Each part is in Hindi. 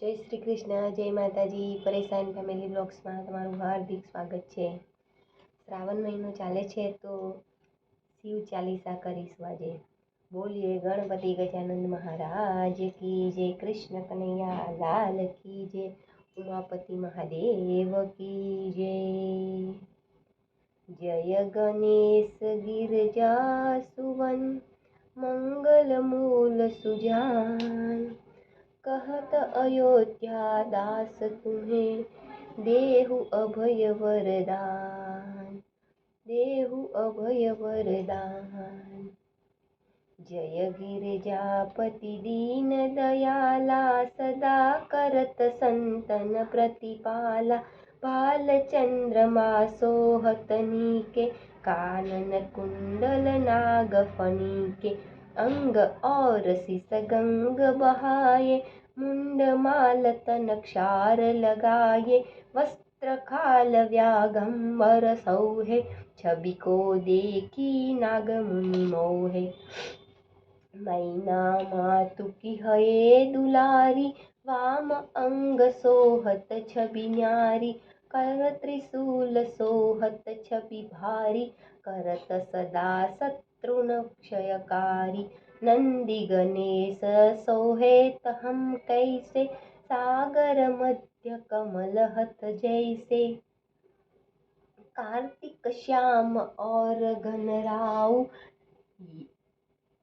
જય શ્રી કૃષ્ણ, જય માતાજી. પરેશાન ફેમિલી બ્લોગ્સમાં તમારું હાર્દિક સ્વાગત છે. શ્રાવણ મહિનો ચાલે છે તો શિવ ચાલીસા કરીશું આજે. બોલીએ ગણપતિ ગજાનંદ મહારાજ કી જય, કૃષ્ણ કનૈયા લાલ કી જય, ઉમાપતિ મહાદેવ કી જય. જય ગણેશ ગિરજા સુવન, મંગલ મૂલ સુજાન. कहत अयोध्या दास तुम्हें, देहु अभय वरदान, देहु अभय वरदान। जय गिरिजापति दीन दयाला, सदा करत संतन प्रतिपाला। बाल चंद्रमा सोहतनी के कानन नागफणी के अंग और सिस गंग बहाये मुंड माल तन क्षार लगाए, वस्त्र खाल व्यागंबर सौहे, छवि को देखी नाग मुनि मोहे। मैना मातु की हये दुलारी, वाम अंग सोहत छवि न्यारी, कर त्रिशूल सोहत छवि भारी, करत सदा शत्रुन क्षयकारी नंदी गणेश सोहेत हम कैसे? सागर मध्य कमल हत जैसे। कार्तिक, श्याम और घनराऊ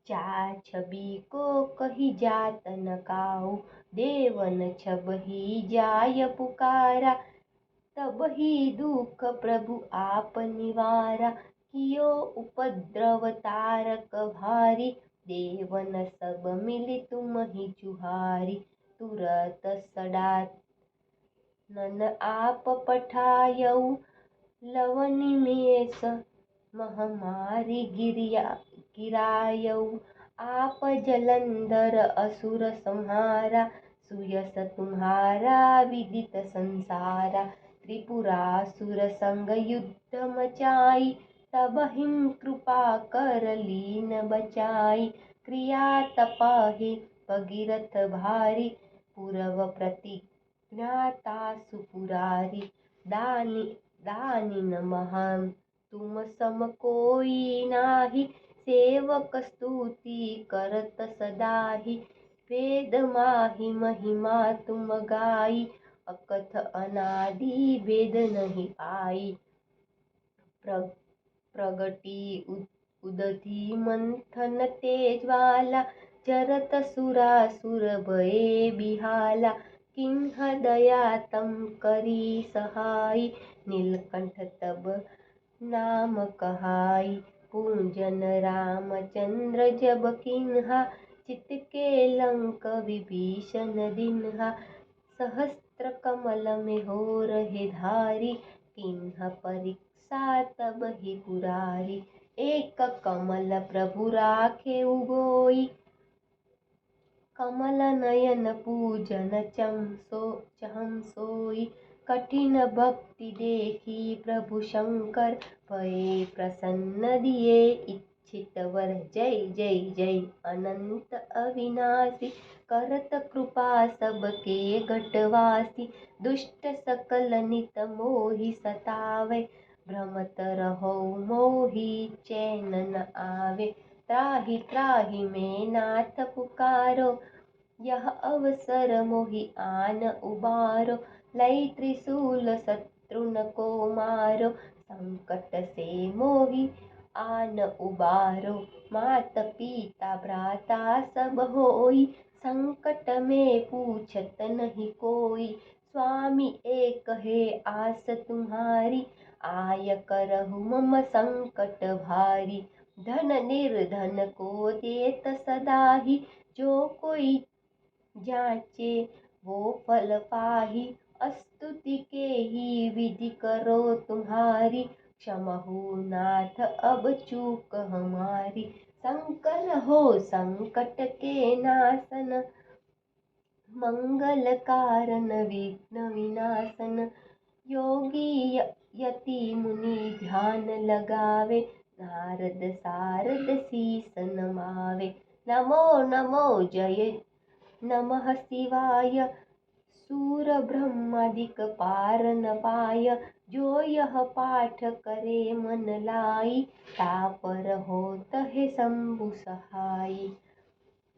चा छवि को कही जात न काऊ। देवन छब ही जाय पुकारा। तब ही दुख प्रभु आप निवारा। कियो उपद्रव तारक भारी देवन सब मिली तुम ही चुहारी तुरत सडा नन आप पठायऊ लवनिमेष महमारी स गिरिया गिरायऊ। आप जलंधर असुर संहारा सुयस तुम्हारा विदित संसारा। त्रिपुरासुर संग युद्ध मचाई तब हिम कृपा कर लीन बचाई। क्रिया तपाहि, भगीरथ भारी पूर्व प्रतिज्ञाता सुपुरारी दानी दानी महान, तुम सम कोई नाही। सेवक स्तुति करत सदाही। वेद माही महिमा तुम गाई। अकथ अनादि वेद नहीं पाई। प्रगटी उदधी मंथन तेज्वाला जरत सुरासुर भये बिहाला। किंह दया तम करी सहाय नीलकंठ तब नाम कहाई। पूजन रामचंद्र जब किन्हा चित के लंक विभीषण दिन्हा। सहस्त्र कमल में हो रहे धारी, किन्ह परीक्षा तब ही पुरारी, एक कमल प्रभु राखे उगोई। कमल नयन पूजन चम सो, चहम सोई। कठिन भक्ति देखी प्रभु शंकर, भये प्रसन्न दिए इच्छित वर। जय जय जय, अनंत अविनाशी। करत कृपा सबके घटवासी। दुष्ट सकल नित मोहि सतावे। भ्रमत रहो मोहि चैन न आवे। त्राहि त्राहि में नाथ पुकारो, यह अवसर मोहि आन उबारो। लय त्रिशूल शत्रुन को मारो, संकट से मोहि आन उबारो। मात, पिता, भ्राता सब होई, संकट में पूछत नहीं कोई। स्वामी, एक है आस तुम्हारी। आय करहु मम संकट भारी। धन निर्धन को देत सदा ही जो कोई जाचे, वो फल पाही। स्तुति के ही विधि करो तुम्हारी। क्षमहु नाथ, अब चूक हमारी। शंकर हो संकट के नाशन। मंगल कारण विघ्न विनाशन योगी यति मुनि ध्यान लगावे। नारद सारद शीस नमावे नमो नमो जय। नमः शिवाय। सूर ब्रह्मादिक पार न पाय। जो यह पाठ करे मन लाई। तापर होत है शंभु सहाय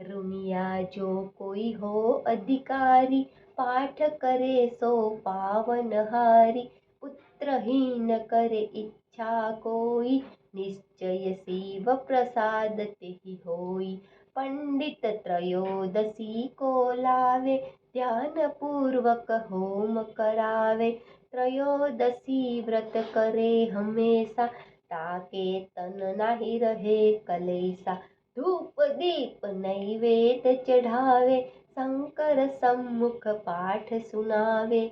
रुनिया जो कोई हो अधिकारी, पाठ करे सो पावन हारी। पुत्रहीन करे इच्छा कोई, निश्चय शिव प्रसाद तेहि होई। पंडित त्रयोदशी को लावे ध्यान पूर्वक होम करावे। त्रयोदशी व्रत करे हमेशा, ताके तन नाही रहे कलेसा धूप दीप नैवेद्य चढ़ावे, शंकर सम्मुख पाठ सुनावे।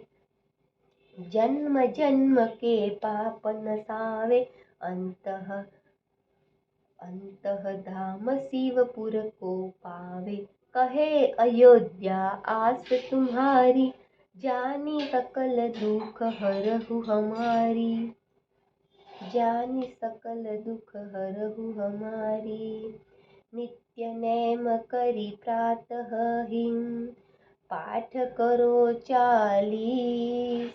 जन्म जन्म के पाप नसावे, अंतः अंतः धाम शिवपुर को पावे। कहे अयोध्या आस तुम्हारी, जानी सकल दुख हरहु हमारी। जानी सकल दुख हरहु हमारी। नित्य नैम करी प्रातः हिं पाठ करो चालीस.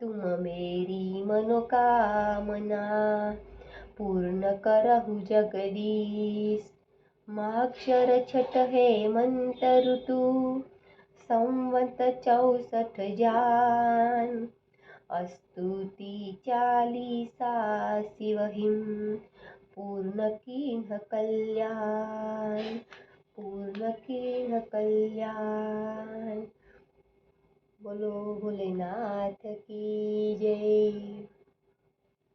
तुम मेरी मनोकामना पूर्ण करहु जगदीश. माक्षर छठ है मंत्र ऋतु संवत चौसठ जान. स्तुति चालीसा शिवहिम. पूर्ण कीन्ह कल्याण पूर्ण कीन्ह कल्याण। बोलो भोलेनाथ की जय।